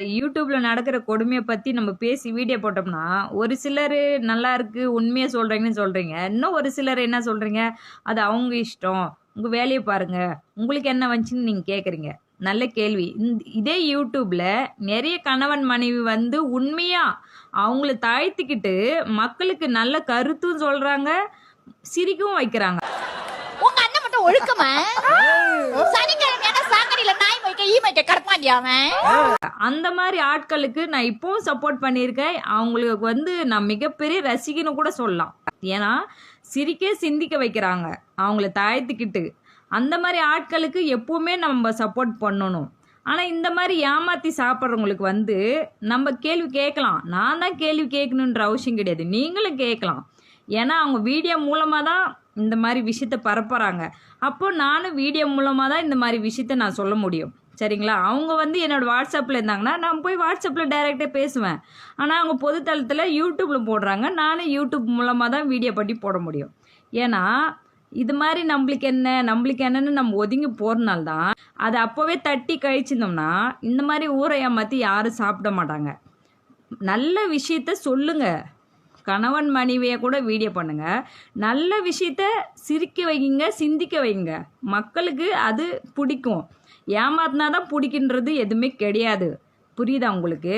யூடியூப்ல நடக்கிற கொடுமையை பத்தி நம்ம பேசி வீடியோ போட்டோம்னா ஒரு சிலர் நல்லா இருக்கு உண்மையை சொல்றீங்கன்னு சொல்றீங்க. இன்னும் ஒரு சிலர் என்ன சொல்றீங்க? அது அவங்க இஷ்டம். உங்க வேலையை பாருங்க. உங்களுக்கு என்ன வந்துச்சுன்னு நீங்க கேக்குறீங்க. நல்ல கேள்வி. இதே யூடியூப்ல நிறைய கணவன் மனைவி வந்து உண்மையா அவங்கள தாழ்த்திக்கிட்டு மக்களுக்கு நல்ல கருத்தும் சொல்றாங்க சிரிக்கவும் வைக்கிறாங்க. உங்க அண்ணன் மட்டும் ஒழுக்கமா? சனிக்கிழமை சாக்கடையில நாய் வைக்க ஈ வைக்க கடப்பாண்டியா அந்த மாதிரி ஆட்களுக்கு நான் இப்பவும் சப்போர்ட் பண்ணியிருக்கேன். அவங்களுக்கு வந்து நான் மிகப்பெரிய ரசிகன்னு கூட சொல்லலாம். ஏன்னா சிரிக்க சிந்திக்க வைக்கிறாங்க. அவங்கள தாழ்த்திக்கிட்டு. அந்த மாதிரி ஆட்களுக்கு எப்பவுமே நம்ம சப்போர்ட் பண்ணணும். ஆனால் இந்த மாதிரி ஏமாற்றி சாப்பிட்றவங்களுக்கு வந்து நம்ம கேள்வி கேட்கலாம். நான் தான் கேள்வி கேட்கணுன்ற அவசியம் கிடையாது. நீங்களும் கேட்கலாம். ஏன்னா அவங்க வீடியோ மூலமாக தான் இந்த மாதிரி விஷயத்த பரப்புகிறாங்க அப்போ நானும் வீடியோ மூலமாக தான் இந்த மாதிரி விஷயத்த நான் சொல்ல முடியும். சரிங்களா? அவங்க வந்து என்னோட வாட்ஸ்அப்பில் இருந்தாங்கன்னா நான் போய் வாட்ஸ்அப்பில் டைரெக்டாக பேசுவேன். ஆனால் அவங்க பொதுத்தளத்தில் யூடியூப்பில் போடுறாங்க. நானும் யூடியூப் மூலமாக தான் வீடியோ பண்ணி போட முடியும். ஏன்னா இது மாதிரி நம்மளுக்கு என்ன நம்மளுக்கு என்னன்னு நம்ம ஒதுங்கி போகிறனால தான் அதை அப்போவே தட்டி கழிச்சிருந்தோம்னா இந்த மாதிரி ஊரை ஏமாற்றி யாரும் சாப்பிட மாட்டாங்க. நல்ல விஷயத்த சொல்லுங்கள் கணவன் மனைவியை கூட வீடியோ பண்ணுங்க. நல்ல விஷயத்த சிரிக்க வைங்க சிந்திக்க வைங்க. மக்களுக்கு அது பிடிக்கும். ஏமாத்தினா தான் பிடிக்கின்றது எதுவுமே கிடையாது. புரியுதா உங்களுக்கு?